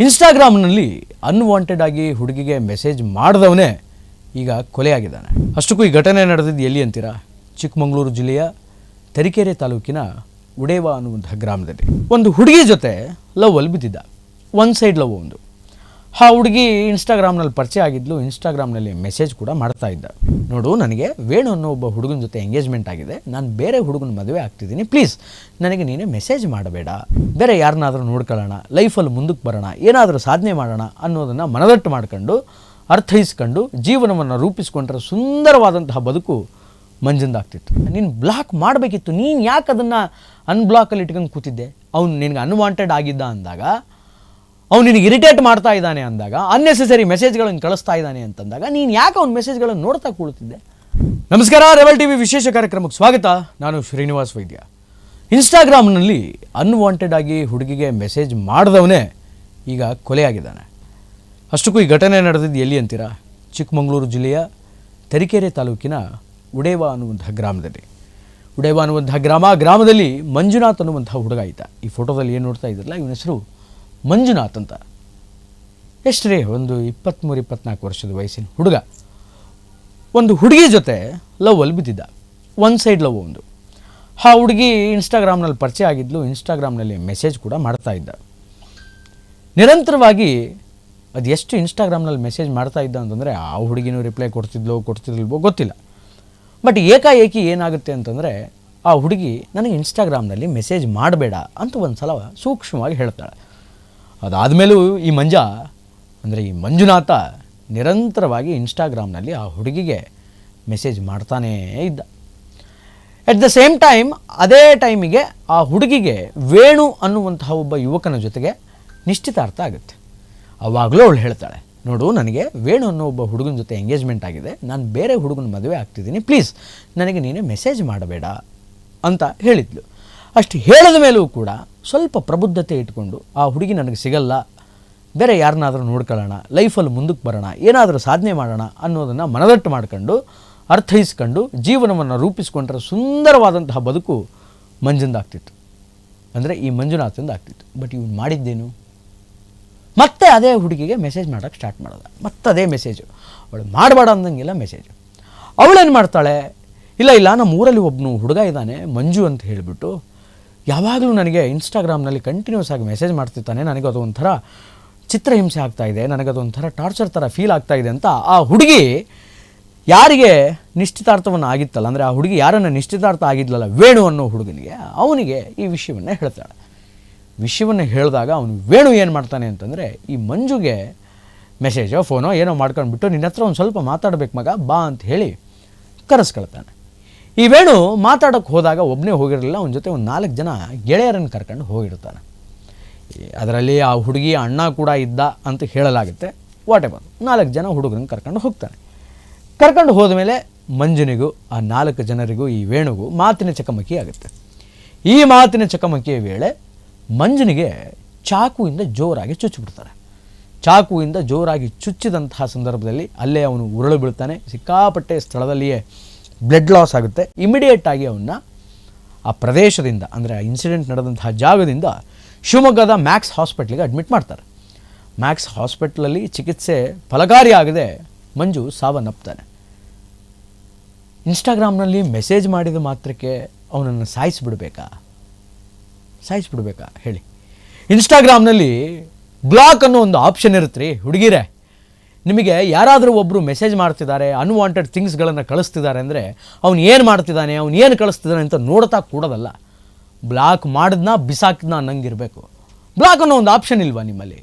ಇನ್ಸ್ಟಾಗ್ರಾಮ್ನಲ್ಲಿ unwanted ಆಗಿ ಹುಡುಗಿಗೆ message ಮಾಡಿದವನೇ ಈಗ ಕೊಲೆಯಾಗಿದ್ದಾನೆ. ಅಷ್ಟಕ್ಕೂ ಈ ಘಟನೆ ನಡೆದಿದ್ದು ಎಲ್ಲಿ ಅಂತೀರಾ? ಚಿಕ್ಕಮಗಳೂರು ಜಿಲ್ಲೆಯ ತರೀಕೆರೆ ತಾಲೂಕಿನ ಉಡೇವ ಅನ್ನುವಂಥ ಗ್ರಾಮದಲ್ಲಿ. ಒಂದು ಹುಡುಗಿ ಜೊತೆ ಲವ್ ಅಲ್ಲಿ ಬಿದ್ದಿದ್ದ. ಒನ್ ಸೈಡ್ ಲವ್ ಒಂದು. ಆ ಹುಡುಗಿ ಇನ್ಸ್ಟಾಗ್ರಾಮ್ನಲ್ಲಿ ಪರಿಚಯ ಆಗಿದ್ಲು. ಇನ್ಸ್ಟಾಗ್ರಾಮ್ನಲ್ಲಿ ಮೆಸೇಜ್ ಕೂಡ ಮಾಡ್ತಾ ಇದ್ದ. ನೋಡು, ನನಗೆ ವೇಣು ಅನ್ನೋ ಒಬ್ಬ ಹುಡುಗನ ಜೊತೆ ಎಂಗೇಜ್ಮೆಂಟ್ ಆಗಿದೆ. ನಾನು ಬೇರೆ ಹುಡುಗನ ಮದುವೆ ಆಗ್ತಿದ್ದೀನಿ. ಪ್ಲೀಸ್ ನನಗೆ ನೀನೇ ಮೆಸೇಜ್ ಮಾಡಬೇಡ. ಬೇರೆ ಯಾರನ್ನಾದರೂ ನೋಡ್ಕೊಳ್ಳೋಣ. ಲೈಫಲ್ಲಿ ಮುಂದಕ್ಕೆ ಬರೋಣ. ಏನಾದರೂ ಸಾಧನೆ ಮಾಡೋಣ ಅನ್ನೋದನ್ನು ಮನದಟ್ಟು ಮಾಡ್ಕೊಂಡು, ಅರ್ಥೈಸ್ಕೊಂಡು, ಜೀವನವನ್ನು ರೂಪಿಸ್ಕೊಂಡ್ರೆ ಸುಂದರವಾದಂತಹ ಬದುಕು ಮಂಜಂದಾಗ್ತಿತ್ತು ನೀನು ಬ್ಲಾಕ್ ಮಾಡಬೇಕಿತ್ತು. ನೀನು ಯಾಕೆ ಅದನ್ನು ಅನ್ಬ್ಲಾಕಲ್ಲಿ ಇಟ್ಕೊಂಡು ಕೂತಿದ್ದೆ? ಅವನು ನಿನಗೆ ಅನ್ವಾಂಟೆಡ್ ಆಗಿದ್ದ ಅಂದಾಗ ಅವ್ನು ನಿನಗೆ ಇರಿಟೇಟ್ ಮಾಡ್ತಾ ಇದ್ದಾನೆ ಅಂದಾಗ ಅನ್ನೆಸೆಸರಿ ಮೆಸೇಜ್ಗಳನ್ನು ಕಳಿಸ್ತಾ ಇದ್ದಾನೆ ಅಂತಂದಾಗ, ನೀನು ಯಾಕೆ ಅವ್ನ ಮೆಸೇಜ್ಗಳನ್ನು ನೋಡ್ತಾ ಕೂಳ್ತಿದ್ದೆ? ನಮಸ್ಕಾರ ರೆಬಲ್ ಟಿ ವಿ ವಿಶೇಷ ಕಾರ್ಯಕ್ರಮಕ್ಕೆ ಸ್ವಾಗತ. ನಾನು ಶ್ರೀನಿವಾಸ್ ವೈದ್ಯ. ಇನ್ಸ್ಟಾಗ್ರಾಮ್ನಲ್ಲಿ ಅನ್ವಾಂಟೆಡ್ ಆಗಿ ಹುಡುಗಿಗೆ ಮೆಸೇಜ್ ಮಾಡಿದವನೇ ಈಗ ಕೊಲೆಯಾಗಿದ್ದಾನೆ. ಅಷ್ಟಕ್ಕೂ ಈ ಘಟನೆ ನಡೆದಿದ್ದು ಎಲ್ಲಿ ಅಂತೀರಾ? ಚಿಕ್ಕಮಗಳೂರು ಜಿಲ್ಲೆಯ ತರೀಕೆರೆ ತಾಲೂಕಿನ ಉಡೇವ ಅನ್ನುವಂಥ ಗ್ರಾಮದಲ್ಲಿ. ಉಡೇವ ಅನ್ನುವಂಥ ಗ್ರಾಮ, ಗ್ರಾಮದಲ್ಲಿ ಮಂಜುನಾಥ್ ಅನ್ನುವಂಥ ಹುಡುಗ ಆಯಿತ ಈ ಫೋಟೋದಲ್ಲಿ ಏನು ನೋಡ್ತಾ ಇದ್ರಲ್ಲ, ಇವನ ಹೆಸರು ಮಂಜುನಾಥ್ ಅಂತ. ಎಷ್ಟು ರೀ ಒಂದು ಇಪ್ಪತ್ತ್ಮೂರು ಇಪ್ಪತ್ನಾಲ್ಕು ವರ್ಷದ ವಯಸ್ಸಿನ ಹುಡುಗ. ಒಂದು ಹುಡುಗಿ ಜೊತೆ ಲವ್ ಅಲ್ಲಿ ಬಿದ್ದಿದ್ದ. ಒನ್ ಸೈಡ್ ಲವ್ ಒಂದು. ಆ ಹುಡುಗಿ ಇನ್ಸ್ಟಾಗ್ರಾಮ್ನಲ್ಲಿ ಪರಿಚಯ ಆಗಿದ್ಲು. ಇನ್ಸ್ಟಾಗ್ರಾಮ್ನಲ್ಲಿ ಮೆಸೇಜ್ ಕೂಡ ಮಾಡ್ತಾ ಇದ್ದ. ನಿರಂತರವಾಗಿ ಅದು ಎಷ್ಟು ಇನ್ಸ್ಟಾಗ್ರಾಮ್ನಲ್ಲಿ ಮೆಸೇಜ್ ಮಾಡ್ತಾ ಇದ್ದ ಅಂತಂದರೆ, ಆ ಹುಡುಗಿನೂ ರಿಪ್ಲೈ ಕೊಡ್ತಿದ್ಲೋ ಕೊಡ್ತಿದ್ಲ್ವೋ ಗೊತ್ತಿಲ್ಲ. ಬಟ್ ಏಕಾಏಕಿ ಏನಾಗುತ್ತೆ ಅಂತಂದರೆ, ಆ ಹುಡುಗಿ ನನಗೆ ಇನ್ಸ್ಟಾಗ್ರಾಮ್ನಲ್ಲಿ ಮೆಸೇಜ್ ಮಾಡಬೇಡ ಅಂತ ಒಂದು ಸಲ ಸೂಕ್ಷ್ಮವಾಗಿ ಹೇಳ್ತಾಳೆ. ಅದಾದಮೇಲೂ ಈ ಮಂಜ, ಅಂದರೆ ಈ ಮಂಜುನಾಥ ನಿರಂತರವಾಗಿ ಇನ್ಸ್ಟಾಗ್ರಾಮ್ನಲ್ಲಿ ಆ ಹುಡುಗಿಗೆ ಮೆಸೇಜ್ ಮಾಡ್ತಾನೇ ಇದ್ದ. ಎಟ್ ದ ಸೇಮ್ ಟೈಮ್ ಅದೇ ಟೈಮಿಗೆ ಆ ಹುಡುಗಿಗೆ ವೇಣು ಅನ್ನುವಂತಹ ಒಬ್ಬ ಯುವಕನ ಜೊತೆಗೆ ನಿಶ್ಚಿತಾರ್ಥ ಆಗುತ್ತೆ. ಅವಾಗಲೂ ಅವಳು ಹೇಳ್ತಾಳೆ, ನೋಡು, ನನಗೆ ವೇಣು ಅನ್ನೋ ಒಬ್ಬ ಹುಡುಗನ ಜೊತೆ ಎಂಗೇಜ್ಮೆಂಟ್ ಆಗಿದೆ. ನಾನು ಬೇರೆ ಹುಡುಗನ ಮದುವೆ ಆಗ್ತಿದ್ದೀನಿ. ಪ್ಲೀಸ್ ನನಗೆ ನೀನೇ ಮೆಸೇಜ್ ಮಾಡಬೇಡ, ಅಂತ ಹೇಳಿದ್ಲು. ಅಷ್ಟು ಹೇಳಿದ ಮೇಲೂ ಕೂಡ ಸ್ವಲ್ಪ ಪ್ರಬುದ್ಧತೆ ಇಟ್ಕೊಂಡು, ಆ ಹುಡುಗಿ ನನಗೆ ಸಿಗಲ್ಲ, ಬೇರೆ ಯಾರನ್ನಾದರೂ ನೋಡ್ಕೊಳ್ಳೋಣ, ಲೈಫಲ್ಲಿ ಮುಂದಕ್ಕೆ ಬರೋಣ, ಏನಾದರೂ ಸಾಧನೆ ಮಾಡೋಣ ಅನ್ನೋದನ್ನು ಮನದಟ್ಟು ಮಾಡ್ಕೊಂಡು, ಅರ್ಥೈಸ್ಕೊಂಡು, ಜೀವನವನ್ನು ರೂಪಿಸ್ಕೊಂಡ್ರೆ ಸುಂದರವಾದಂತಹ ಬದುಕು ಮಂಜಂದಾಗ್ತಿತ್ತು ಅಂದರೆ ಈ ಮಂಜುನಾಥಿಂದ ಆಗ್ತಿತ್ತು. ಬಟ್ ಇವನು ಮಾಡಿದ್ದೇನು? ಮತ್ತೆ ಅದೇ ಹುಡುಗಿಗೆ ಮೆಸೇಜ್ ಮಾಡೋಕ್ಕೆ ಸ್ಟಾರ್ಟ್ ಮಾಡೋದ. ಮತ್ತೆ ಅದೇ ಮೆಸೇಜು ಅವಳು ಮಾಡಬೇಡ ಅಂದಂಗಿಲ್ಲ ಮೆಸೇಜು ಅವಳೇನು ಮಾಡ್ತಾಳೆ? ಇಲ್ಲ ಇಲ್ಲ ನಮ್ಮ ಊರಲ್ಲಿ ಒಬ್ಬನು ಹುಡುಗ ಇದ್ದಾನೆ, ಮಂಜು ಅಂತ ಹೇಳಿಬಿಟ್ಟು ಯಾವಾಗಲೂ ನನಗೆ ಇನ್ಸ್ಟಾಗ್ರಾಮ್ನಲ್ಲಿ ಕಂಟಿನ್ಯೂಸ್ ಆಗಿ ಮೆಸೇಜ್ ಮಾಡ್ತಿರ್ತಾನೆ. ನನಗೆ ಅದು ಒಂಥರ ಚಿತ್ರಹಿಂಸೆ ಆಗ್ತಾ ಇದೆ. ನನಗೆ ಅದೊಂಥರ ಟಾರ್ಚರ್ ಥರ ಫೀಲ್ ಆಗ್ತಾ ಇದೆ ಅಂತ ಆ ಹುಡುಗಿ ಯಾರಿಗೆ ನಿಶ್ಚಿತಾರ್ಥವನ್ನು ಆಗಿತ್ತಲ್ಲ, ಅಂದರೆ ಆ ಹುಡುಗಿ ಯಾರನ್ನು ನಿಶ್ಚಿತಾರ್ಥ ಆಗಿದ್ಲಲ್ಲ, ವೇಣು ಅನ್ನೋ ಹುಡುಗನಿಗೆ ಅವನಿಗೆ ಈ ವಿಷಯವನ್ನು ಹೇಳ್ತಾಳೆ. ವಿಷಯವನ್ನು ಹೇಳಿದಾಗ ಅವನು ವೇಣು ಏನು ಮಾಡ್ತಾನೆ ಅಂತಂದರೆ, ಈ ಮಂಜುಗೆ ಮೆಸೇಜೋ ಫೋನೋ ಏನೋ ಮಾಡ್ಕೊಂಡ್ಬಿಟ್ಟು ನಿನ್ನ ಹತ್ರ ಒಂದು ಸ್ವಲ್ಪ ಮಾತಾಡ್ಬೇಕು ಮಗ, ಬಾ ಅಂತ ಹೇಳಿ ಕರೆಸ್ಕೊಳ್ತಾನೆ. ಈ ವೇಣು ಮಾತಾಡೋಕ್ಕೆ ಹೋದಾಗ ಒಬ್ಬನೇ ಹೋಗಿರಲಿಲ್ಲ, ಅವನ ಜೊತೆ ಒಂದು ನಾಲ್ಕು ಜನ ಗೆಳೆಯರನ್ನು ಕರ್ಕೊಂಡು ಹೋಗಿರ್ತಾನೆ. ಅದರಲ್ಲಿ ಆ ಹುಡುಗಿ ಅಣ್ಣ ಕೂಡ ಇದ್ದ ಅಂತ ಹೇಳಲಾಗುತ್ತೆ. Whatever? ನಾಲ್ಕು ಜನ ಹುಡುಗರನ್ನ ಕರ್ಕೊಂಡು ಹೋಗ್ತಾನೆ. ಕರ್ಕೊಂಡು ಹೋದ್ಮೇಲೆ ಮಂಜುನಿಗೂ, ಆ ನಾಲ್ಕು ಜನರಿಗೂ, ಈ ವೇಣುಗೂ ಮಾತಿನ ಚಕಮಕಿ ಆಗುತ್ತೆ. ಈ ಮಾತಿನ ಚಕಮಕಿಯ ವೇಳೆ ಮಂಜುನಿಗೆ ಚಾಕುವಿಂದ ಜೋರಾಗಿ ಚುಚ್ಚಿಬಿಡ್ತಾರೆ ಚಾಕುವಿಂದ ಜೋರಾಗಿ ಚುಚ್ಚಿದಂತಹ ಸಂದರ್ಭದಲ್ಲಿ ಅಲ್ಲೇ ಅವನು ಉರುಳು ಬೀಳ್ತಾನೆ. ಸಿಕ್ಕಾಪಟ್ಟೆ ಸ್ಥಳದಲ್ಲಿಯೇ ಬ್ಲಡ್ ಲಾಸ್ ಆಗುತ್ತೆ. ಇಮಿಡಿಯೇಟ್ ಆಗಿ ಅವನ್ನ ಆ ಪ್ರದೇಶದಿಂದ, ಅಂದರೆ ಆ ಇನ್ಸಿಡೆಂಟ್ ನಡೆದಂತಹ ಜಾಗದಿಂದ ಶಿವಮೊಗ್ಗದ ಮ್ಯಾಕ್ಸ್ ಹಾಸ್ಪಿಟ್ಲಿಗೆ ಅಡ್ಮಿಟ್ ಮಾಡ್ತಾರೆ. ಮ್ಯಾಕ್ಸ್ ಹಾಸ್ಪಿಟ್ಲಲ್ಲಿ ಚಿಕಿತ್ಸೆ ಫಲಕಾರಿಯಾಗದೆ ಮಂಜು ಸಾವನ್ನಪ್ತಾನೆ ಇನ್ಸ್ಟಾಗ್ರಾಮ್ನಲ್ಲಿ ಮೆಸೇಜ್ ಮಾಡಿದ ಮಾತ್ರಕ್ಕೆ ಅವನನ್ನು ಸಾಯಿಸಿಬಿಡ್ಬೇಕಾ? ಸಾಯಿಸಿಬಿಡ್ಬೇಕಾ? ಹೇಳಿ. ಇನ್ಸ್ಟಾಗ್ರಾಮ್ನಲ್ಲಿ ಬ್ಲಾಕ್ ಅನ್ನೋ ಒಂದು ಆಪ್ಷನ್ ಇರುತ್ತೆ ರೀ ಹುಡುಗಿರೆ. ನಿಮಗೆ ಯಾರಾದರೂ ಒಬ್ಬರು ಮೆಸೇಜ್ ಮಾಡ್ತಿದ್ದಾರೆ ಅನ್ವಾಂಟೆಡ್ ಥಿಂಗ್ಸ್ಗಳನ್ನು ಕಳಿಸ್ತಿದ್ದಾರೆ ಅಂದರೆ ಅವ್ನು ಏನು ಮಾಡ್ತಿದ್ದಾನೆ, ಅವ್ನು ಏನು ಕಳಿಸ್ತಿದ್ದಾನೆ ಅಂತ ನೋಡ್ತಾ ಕೂಡೋದಲ್ಲ. ಬ್ಲಾಕ್ ಮಾಡಿದ್ನ, ಬಿಸಾಕಿದ್ನ ಅನ್ನಂಗಿರಬೇಕು. ಬ್ಲಾಕ್ ಅನ್ನೋ ಒಂದು ಆಪ್ಷನ್ ಇಲ್ವಾ ನಿಮ್ಮಲ್ಲಿ?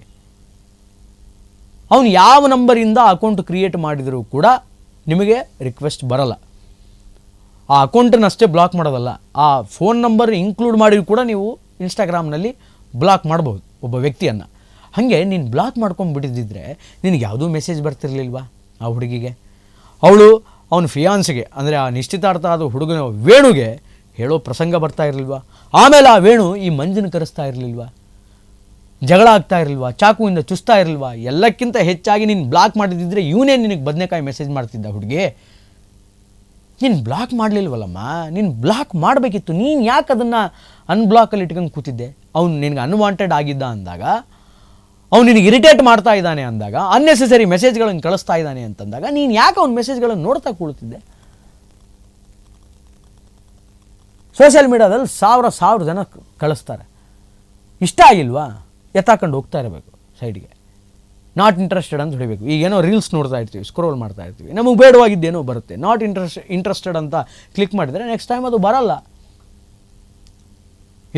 ಅವನು ಯಾವ ನಂಬರಿಂದ ಅಕೌಂಟ್ ಕ್ರಿಯೇಟ್ ಮಾಡಿದರೂ ಕೂಡ ನಿಮಗೆ ರಿಕ್ವೆಸ್ಟ್ ಬರಲ್ಲ. ಆ ಅಕೌಂಟನ್ನು ಅಷ್ಟೇ ಬ್ಲಾಕ್ ಮಾಡೋದಲ್ಲ. ಆ ಫೋನ್ ನಂಬರ್ ಇನ್ಕ್ಲೂಡ್ ಮಾಡಿ ಕೂಡ ನೀವು ಇನ್ಸ್ಟಾಗ್ರಾಮ್ನಲ್ಲಿ ಬ್ಲಾಕ್ ಮಾಡ್ಬೋದು, ಒಬ್ಬ ವ್ಯಕ್ತಿಯನ್ನು. ಹಾಗೆ ನೀನು ಬ್ಲಾಕ್ ಮಾಡ್ಕೊಂಡು ಬಿಟ್ಟಿದ್ದಿದ್ರೆ ನಿನಗೆ ಯಾವುದೂ ಮೆಸೇಜ್ ಬರ್ತಿರ್ಲಿಲ್ವಾ ಆ ಹುಡುಗಿಗೆ? ಅವಳು ಅವನ ಫಿಯಾನ್ಸಿಗೆ ಅಂದರೆ ಆ ನಿಶ್ಚಿತಾರ್ಥ ಆದ ಹುಡುಗನ ವೇಣುಗೆ ಹೇಳೋ ಪ್ರಸಂಗ ಬರ್ತಾ ಇರಲಿಲ್ವಾ? ಆಮೇಲೆ ಆ ವೇಣು ಈ ಮಂಜನ ಕರೆಸ್ತಾ ಇರಲಿಲ್ವಾ? ಜಗಳ ಆಗ್ತಾ ಇರಲಿಲ್ವಾ? ಚಾಕುವಿಂದ ಚುಸ್ತಾ ಇರಲಿಲ್ವಾ? ಎಲ್ಲಕ್ಕಿಂತ ಹೆಚ್ಚಾಗಿ ನೀನು ಬ್ಲಾಕ್ ಮಾಡಿದ್ದಿದ್ರೆ ಇವನೇ ನಿನಗೆ ಬದನೆಕಾಯಿ ಮೆಸೇಜ್ ಮಾಡ್ತಿದ್ದ ಹುಡುಗಿ? ನೀನು ಬ್ಲಾಕ್ ಮಾಡಲಿಲ್ವಲ್ಲಮ್ಮ? ನೀನು ಬ್ಲಾಕ್ ಮಾಡಬೇಕಿತ್ತು. ನೀನು ಯಾಕೆ ಅದನ್ನು ಅನ್ಬ್ಲಾಕಲ್ಲಿ ಇಟ್ಕೊಂಡು ಕೂತಿದ್ದೆ? ಅವನು ನಿನಗೆ ಅನ್ವಾಂಟೆಡ್ ಆಗಿದ್ದ ಅಂದಾಗ ಅವ್ನು ನಿನಗೆ ಇರಿಟೇಟ್ ಮಾಡ್ತಾ ಇದ್ದಾನೆ ಅಂದಾಗ ಅನ್ನೆಸೆಸರಿ ಮೆಸೇಜ್ಗಳನ್ನು ಕಳಿಸ್ತಾ ಇದ್ದಾನೆ ಅಂತಂದಾಗ, ನೀನು ಯಾಕೆ ಅವ್ನ ಮೆಸೇಜ್ಗಳನ್ನು ನೋಡ್ತಾ ಕೂಳ್ತಿದ್ದೆ? ಸೋಷಿಯಲ್ ಮೀಡಿಯಾದಲ್ಲಿ ಸಾವಿರ ಸಾವಿರ ಜನ ಕಳಿಸ್ತಾರೆ. ಇಷ್ಟ ಆಗಿಲ್ವಾ? ಎತ್ತಾಕೊಂಡು ಹೋಗ್ತಾ ಇರಬೇಕು ಸೈಡ್ಗೆ ನಾಟ್ ಇಂಟ್ರೆಸ್ಟೆಡ್ ಅಂತ ಹೊಡಿಬೇಕು. ಈಗೇನೋ ರೀಲ್ಸ್ ನೋಡ್ತಾ ಇರ್ತೀವಿ ಸ್ಕ್ರೋಲ್ ಮಾಡ್ತಾ ಇರ್ತೀವಿ. ನಮಗೆ ಬೇಡವಾಗಿದ್ದೇನೋ ಬರುತ್ತೆ. ನಾಟ್ ಇಂಟ್ರೆಸ್ಟ್ ಇಂಟ್ರೆಸ್ಟೆಡ್ ಅಂತ ಕ್ಲಿಕ್ ಮಾಡಿದರೆ ನೆಕ್ಸ್ಟ್ ಟೈಮ್ ಅದು ಬರಲ್ಲ.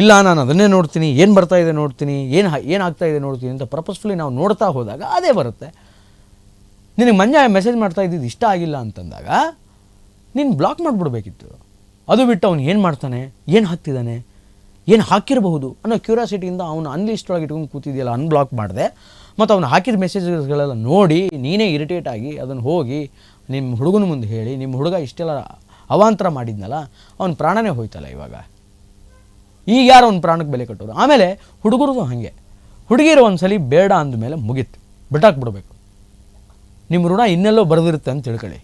ಇಲ್ಲ, ನಾನು ಅದನ್ನೇ ನೋಡ್ತೀನಿ, ಏನು ಬರ್ತಾ ಇದೆ ನೋಡ್ತೀನಿ, ಏನು ಏನಾಗ್ತಾ ಇದೆ ನೋಡ್ತೀನಿ ಅಂತ ಪರ್ಪಸ್ಫುಲಿ ನಾವು ನೋಡ್ತಾ ಹೋದಾಗ ಅದೇ ಬರುತ್ತೆ. ನಿನಗೆ ಮಂಜ ಮೆಸೇಜ್ ಮಾಡ್ತಾ ಇದ್ದಿದ್ದು ಇಷ್ಟ ಆಗಿಲ್ಲ ಅಂತಂದಾಗ ನೀನು ಬ್ಲಾಕ್ ಮಾಡಿಬಿಡ್ಬೇಕಿತ್ತು. ಅದು ಬಿಟ್ಟು ಅವನು ಏನು ಮಾಡ್ತಾನೆ, ಏನು ಹಾಕ್ತಿದ್ದಾನೆ, ಏನು ಹಾಕಿರಬಹುದು ಅನ್ನೋ ಕ್ಯೂರಿಯಾಸಿಟಿಯಿಂದ ಅವನು ಅನ್ಲಿಸ್ಟ್ ಒಳಗೆ ಇಟ್ಕೊಂಡು ಕೂತಿದೆಯಲ್ಲ ಅನ್ಬ್ಲಾಕ್ ಮಾಡಿದೆ. ಮತ್ತು ಅವನು ಹಾಕಿದ ಮೆಸೇಜಸ್ಗಳೆಲ್ಲ ನೋಡಿ ನೀನೇ ಇರಿಟೇಟ್ ಆಗಿ ಅದನ್ನು ಹೋಗಿ ನಿಮ್ಮ ಹುಡುಗನ ಮುಂದೆ ಹೇಳಿ ನಿಮ್ಮ ಹುಡುಗ ಇಷ್ಟೆಲ್ಲ ಅವಾಂತರ ಮಾಡಿದ್ನಲ್ಲ, ಅವನ ಪ್ರಾಣನೇ ಹೋಯ್ತಲ್ಲ ಇವಾಗ. ಈಗ ಯಾರು ಅವ್ನ ಪ್ರಾಣಕ್ಕೆ ಬೆಲೆ ಕಟ್ಟೋರು? ಆಮೇಲೆ ಹುಡುಗರದು ಹಾಗೆ. ಹುಡುಗಿರು ಒಂದ್ಸಲಿ ಬೇಡ ಅಂದಮೇಲೆ ಮುಗೀತು. ಬಿಟ್ಟಾಕ್ಬಿಡ್ಬೇಕು. ನಿಮ್ಮ ಋಣ ಇನ್ನೆಲ್ಲೋ ಬರೆದಿರುತ್ತೆ ಅಂತ ತಿಳ್ಕೊಳ್ಳಿ.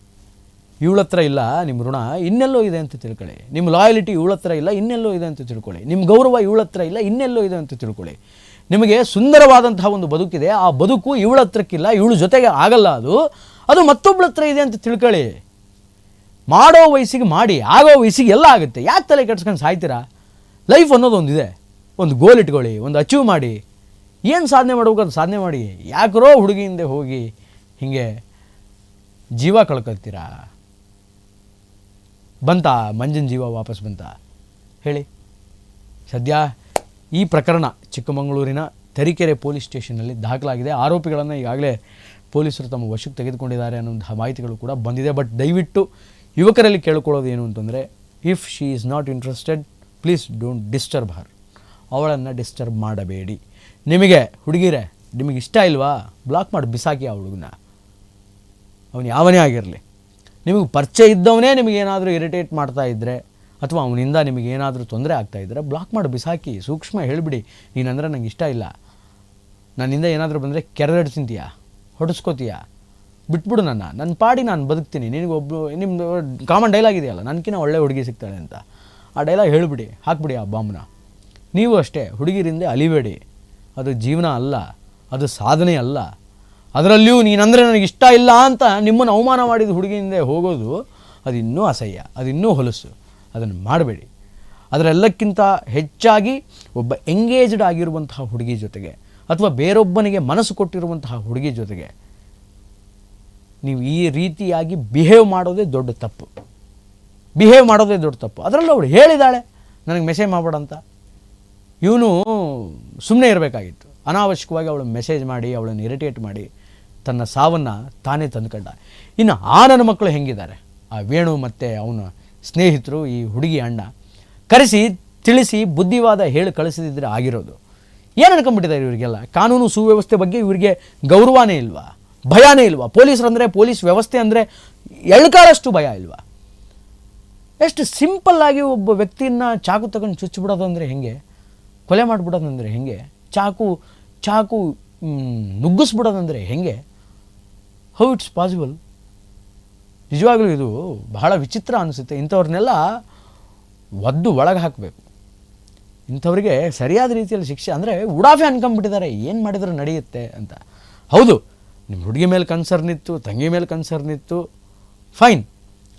ಇವಳ ಹತ್ರ ಇಲ್ಲ, ನಿಮ್ಮ ಋಣ ಇನ್ನೆಲ್ಲೋ ಇದೆ ಅಂತ ತಿಳ್ಕೊಳ್ಳಿ. ನಿಮ್ಮ ಲಾಯಲಿಟಿ ಇವಳ ಹತ್ರ ಇಲ್ಲ, ಇನ್ನೆಲ್ಲೋ ಇದೆ ಅಂತ ತಿಳ್ಕೊಳ್ಳಿ. ನಿಮ್ಮ ಗೌರವ ಇವಳ ಹತ್ರ ಇಲ್ಲ, ಇನ್ನೆಲ್ಲೋ ಇದೆ ಅಂತ ತಿಳ್ಕೊಳ್ಳಿ. ನಿಮಗೆ ಸುಂದರವಾದಂತಹ ಒಂದು ಬದುಕಿದೆ. ಆ ಬದುಕು ಇವಳ ಹತ್ರಕ್ಕಿಲ್ಲ, ಇವಳ ಜೊತೆಗೆ ಆಗಲ್ಲ ಅದು. ಅದು ಮತ್ತೊಬ್ಬಳ ಹತ್ರ ಇದೆ ಅಂತ ತಿಳ್ಕೊಳ್ಳಿ. ಮಾಡೋ ವಯಸ್ಸಿಗೆ ಮಾಡಿ, ಆಗೋ ವಯಸ್ಸಿಗೆ ಎಲ್ಲ ಆಗುತ್ತೆ. ಯಾಕೆ ತಲೆ ಕೆಡ್ಸ್ಕೊಂಡು ಸಾಯ್ತೀರಾ? ಲೈಫ್ ಅನ್ನೋದು ಒಂದಿದೆ ಒಂದು ಗೋಲ್ ಇಟ್ಕೊಳ್ಳಿ, ಒಂದು ಅಚೀವ್ ಮಾಡಿ. ಏನು ಸಾಧನೆ ಮಾಡ್ಬೇಕು ಅದು ಸಾಧನೆ ಮಾಡಿ. ಯಾಕರೋ ಹುಡುಗಿಯಿಂದ ಹೋಗಿ ಹೀಗೆ ಜೀವ ಕಳ್ಕೊಳ್ತೀರಾ ಬಂತಾ, ಮಂಜನ್ ಜೀವ ವಾಪಸ್ ಬಂತಾ? ಹೇಳಿ. ಸದ್ಯ ಈ ಪ್ರಕರಣ ಚಿಕ್ಕಮಗಳೂರಿನ ತರೀಕೆರೆ ಪೊಲೀಸ್ ಸ್ಟೇಷನ್ನಲ್ಲಿ ದಾಖಲಾಗಿದೆ. ಆರೋಪಿಗಳನ್ನು ಈಗಾಗಲೇ ಪೊಲೀಸರು ತಮ್ಮ ವಶಕ್ಕೆ ತೆಗೆದುಕೊಂಡಿದ್ದಾರೆ ಅನ್ನೋಂತಹ ಮಾಹಿತಿಗಳು ಕೂಡ ಬಂದಿದೆ. ಬಟ್ ದಯವಿಟ್ಟು ಯುವಕರಲ್ಲಿ ಕೇಳ್ಕೊಳ್ಳೋದು ಏನು ಅಂತಂದರೆ if she is not interested please don't disturb her ಅವಳನ್ನು ಡಿಸ್ಟರ್ಬ್ ಮಾಡಬೇಡಿ. ನಿಮಗೆ ಹುಡುಗಿರೆ, ನಿಮಗೆ ಇಷ್ಟ ಇಲ್ವಾ? ಬ್ಲಾಕ್ ಮಾಡಿ, ಬಿಸಾಕಿ ಆ ಹುಡುಗನ. ಅವನು ಯಾವನೇ ಆಗಿರಲಿ. ನಿಮಗೆ ಪರಿಚಯ ಇದ್ದವನೇ ನಿಮಗೇನಾದರೂ ಇರಿಟೇಟ್ ಮಾಡ್ತಾ ಇದ್ದರೆ ಅಥವಾ ಅವನಿಂದ ನಿಮಗೇನಾದರೂ ತೊಂದರೆ ಆಗ್ತಾ ಇದ್ದರೆ ಬ್ಲಾಕ್ ಮಾಡಿ, ಬಿಸಾಕಿ, ಸೂಕ್ಷ್ಮ ಹೇಳಿಬಿಡಿ. ನೀನಂದರೆ ನಂಗೆ ಇಷ್ಟ ಇಲ್ಲ. ನನ್ನಿಂದ ಏನಾದರೂ ಬಂದರೆ ಕೆರೆದಡ್ ತಿಂತೀಯಾ? ಹೊಡೆಸ್ಕೋತೀಯಾ? ಬಿಟ್ಬಿಡು ನನ್ನ. ನನ್ನ ಪಾಡಿ ನಾನು ಬದುಕ್ತೀನಿ. ನಿನಗೊಬ್ಬ ನಿಮ್ಮದು ಕಾಮನ್ ಡೈಲಾಗ್ ಇದೆಯಲ್ಲ ನನಗಿನ್ನ ಒಳ್ಳೆ ಹುಡುಗಿ ಸಿಗ್ತಾಳೆ ಅಂತ. ಆ ಡೈಲಾಗ್ ಹೇಳಿಬಿಡಿ, ಹಾಕ್ಬಿಡಿ ಆ ಬಾಂಬ್ನ. ನೀವು ಅಷ್ಟೇ ಹುಡುಗಿರಿಂದ ಅಲಿಬೇಡಿ. ಅದು ಜೀವನ ಅಲ್ಲ, ಅದು ಸಾಧನೆ ಅಲ್ಲ. ಅದರಲ್ಲಿಯೂ ನೀನಂದರೆ ನನಗೆ ಇಷ್ಟ ಇಲ್ಲ ಅಂತ ನಿಮ್ಮನ್ನು ಅವಮಾನ ಮಾಡಿದ ಹುಡುಗಿಯಿಂದ ಹೋಗೋದು ಅದು ಇನ್ನೂ ಅಸಹ್ಯ, ಅದು ಇನ್ನೂ ಹೊಲಸು. ಅದನ್ನು ಮಾಡಬೇಡಿ. ಅದರೆಲ್ಲಕ್ಕಿಂತ ಹೆಚ್ಚಾಗಿ ಒಬ್ಬ ಎಂಗೇಜ್ಡ್ ಆಗಿರುವಂತಹ ಹುಡುಗಿ ಜೊತೆಗೆ, ಅಥವಾ ಬೇರೊಬ್ಬನಿಗೆ ಮನಸ್ಸು ಕೊಟ್ಟಿರುವಂತಹ ಹುಡುಗಿ ಜೊತೆಗೆ, ನೀವು ಈ ರೀತಿಯಾಗಿ ಬಿಹೇವ್ ಮಾಡೋದೇ ದೊಡ್ಡ ತಪ್ಪು. ಬಿಹೇವ್ ಮಾಡೋದೇ ದೊಡ್ಡ ತಪ್ಪು. ಅದರಲ್ಲೂ ಅವಳು ಹೇಳಿದಾಳೆ, ನನಗೆ ಮೆಸೇಜ್ ಮಾಡಬೇಡಂತ ಇವನು ಸುಮ್ಮನೆ ಇರಬೇಕಾಗಿತ್ತು. ಅನಾವಶ್ಯಕವಾಗಿ ಅವಳು ಮೆಸೇಜ್ ಮಾಡಿ, ಅವಳನ್ನು ಇರಿಟೇಟ್ ಮಾಡಿ, ತನ್ನ ಸಾವನ್ನು ತಾನೇ ತಂದುಕೊಂಡ. ಇನ್ನು ಆ ನನ್ನ ಮಕ್ಕಳು ಹೆಂಗಿದ್ದಾರೆ? ಆ ವೇಣು ಮತ್ತು ಅವನ ಸ್ನೇಹಿತರು, ಈ ಹುಡುಗಿ ಅಣ್ಣ, ಕರೆಸಿ, ತಿಳಿಸಿ, ಬುದ್ಧಿವಾದ ಹೇಳಿ ಕಳಿಸಿದ್ರೆ ಆಗಿರೋದು. ಏನು ಅನ್ಕೊಂಡ್ಬಿಟ್ಟಿದ್ದಾರೆ ಇವರಿಗೆಲ್ಲ? ಕಾನೂನು ಸುವ್ಯವಸ್ಥೆ ಬಗ್ಗೆ ಇವರಿಗೆ ಗೌರವನೇ ಇಲ್ವಾ? ಭಯನೇ ಇಲ್ವಾ? ಪೊಲೀಸರಂದರೆ ಪೊಲೀಸ್ ವ್ಯವಸ್ಥೆ ಅಂದರೆ ಎಳ್ಕಾಳಷ್ಟು ಭಯ ಇಲ್ವಾ? ಎಷ್ಟು ಸಿಂಪಲ್ ಆಗಿ ಒಬ್ಬ ವ್ಯಕ್ತಿಯನ್ನು ಚಾಕು ತಗೊಂಡು ಚುಚ್ಚಿಬಿಡೋದು ಅಂದರೆ ಹೆಂಗೆ? ಕೊಲೆ ಮಾಡಿಬಿಡೋದಂದರೆ ಹೆಂಗೆ? ಚಾಕು ಚಾಕು ನುಗ್ಗಿಸ್ಬಿಡೋದಂದರೆ ಹೆಂಗೆ? ಹೌ ಇಟ್ಸ್ ಪಾಸಿಬಲ್ ನಿಜವಾಗಲೂ ಇದು ಬಹಳ ವಿಚಿತ್ರ ಅನಿಸುತ್ತೆ. ಇಂಥವ್ರನ್ನೆಲ್ಲ ಒದ್ದು ಒಳಗೆ ಹಾಕಬೇಕು. ಇಂಥವ್ರಿಗೆ ಸರಿಯಾದ ರೀತಿಯಲ್ಲಿ ಶಿಕ್ಷೆ ಅಂದರೆ ಉಡಾಫೆ ಅನ್ಕೊಂಬಿಟ್ಟಿದ್ದಾರೆ ಏನು ಮಾಡಿದ್ರೆ ನಡೆಯುತ್ತೆ ಅಂತ. ಹೌದು ನಿಮ್ಮ ಹುಡುಗಿ ಮೇಲೆ ಕನ್ಸರ್ನ್ ಇತ್ತು ತಂಗಿ ಮೇಲೆ ಕನ್ಸರ್ನ್ ಇತ್ತು ಫೈನ್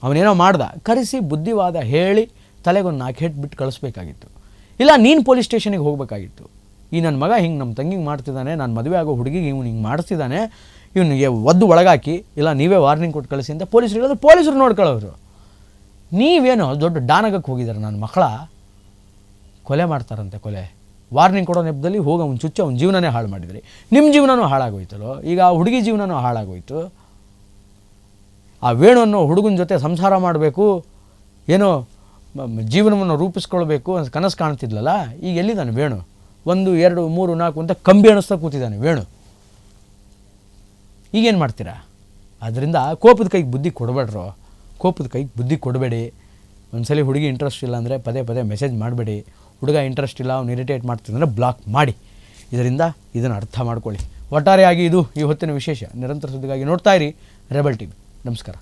ಅವನೇನೋ ಮಾಡ್ದ, ಕರೆಸಿ ಬುದ್ಧಿವಾದ ಹೇಳಿ ತಲೆಗೊಂದು ನಾಲ್ಕು ಹೆಟ್ ಬಿಟ್ಟು ಕಳಿಸ್ಬೇಕಾಗಿತ್ತು. ಇಲ್ಲ, ನೀನು ಪೊಲೀಸ್ ಸ್ಟೇಷನಿಗೆ ಹೋಗಬೇಕಾಗಿತ್ತು. ಈ ನನ್ನ ಮಗ ಹಿಂಗೆ ನಮ್ಮ ತಂಗಿಗೆ ಮಾಡ್ತಿದ್ದಾನೆ ನಾನು ಮದುವೆ ಆಗೋ ಹುಡುಗಿಗೆ ಇವನು ಹಿಂಗೆ ಮಾಡಿಸ್ತಿದ್ದಾನೆ ಇವನಿಗೆ ಒದ್ದು ಒಳಗಾಕಿ, ಇಲ್ಲ ನೀವೇ ವಾರ್ನಿಂಗ್ ಕೊಟ್ಟು ಕಳಿಸಿ ಅಂತ ಪೊಲೀಸರು ಹೇಳಿದ್ರೆ. ಪೊಲೀಸರು ನೋಡ್ಕೊಳ್ಳೋರು ನೀವೇನೋ ದೊಡ್ಡ ಡಾನಗಕ್ಕೆ ಹೋಗಿದ್ದಾರೆ ನನ್ನ ಮಕ್ಕಳ. ಕೊಲೆ ಮಾಡ್ತಾರಂತೆ ಕೊಲೆ. ವಾರ್ನಿಂಗ್ ಕೊಡೋ ನೆಪದಲ್ಲಿ ಹೋಗಿ ಅವ್ನು ಚುಚ್ಚ ಅವ್ನ ಜೀವನನೇ ಹಾಳು ಮಾಡಿದ್ರಿ. ನಿಮ್ಮ ಜೀವನನೂ ಹಾಳಾಗೋಯ್ತಲ್ಲೋ? ಈಗ ಆ ಹುಡುಗಿ ಜೀವನನೂ ಹಾಳಾಗೋಯ್ತು. ಆ ವೇಣುವನ್ನು ಹುಡುಗನ ಜೊತೆ ಸಂಸಾರ ಮಾಡಬೇಕು, ಏನೋ ಜೀವನವನ್ನು ರೂಪಿಸ್ಕೊಳ್ಬೇಕು ಅಂತ ಕನಸು ಕಾಣ್ತಿದ್ಲಲ್ಲ, ಈಗ ಎಲ್ಲಿದ್ದಾನೆ ವೇಣು? ಒಂದು, ಎರಡು, ಮೂರು, ನಾಲ್ಕು ಅಂತ ಕಂಬಿ ಅಣಿಸ್ತಾ ಕೂತಿದ್ದಾನೆ ವೇಣು. ಈಗೇನು ಮಾಡ್ತೀರಾ? ಅದರಿಂದ ಕೋಪದ ಕೈಗೆ ಬುದ್ಧಿ ಕೊಡಬೇಡ್ರೋ. ಕೋಪದ ಕೈಗೆ ಬುದ್ಧಿ ಕೊಡಬೇಡಿ. ಒಂದ್ಸಲಿ ಹುಡುಗಿ ಇಂಟ್ರೆಸ್ಟ್ ಇಲ್ಲ ಅಂದರೆ ಪದೇ ಪದೇ ಮೆಸೇಜ್ ಮಾಡಬೇಡಿ. ಹುಡುಗ ಇಂಟ್ರೆಸ್ಟ್ ಇಲ್ಲ, ಅವ್ನು ಇರಿಟೇಟ್ ಮಾಡ್ತಿದ್ರೆ ಬ್ಲಾಕ್ ಮಾಡಿ. ಇದರಿಂದ ಇದನ್ನು ಅರ್ಥ ಮಾಡ್ಕೊಳ್ಳಿ. ಒಟ್ಟಾರೆಯಾಗಿ ಇದು ಈ ಹೊತ್ತಿನ ವಿಶೇಷ. ನಿರಂತರ ಸುದ್ದಿಗಾಗಿ ನೋಡ್ತಾ ಇರಿ ರೆಬಲ್ ಟಿವಿ. ನಮಸ್ಕಾರ.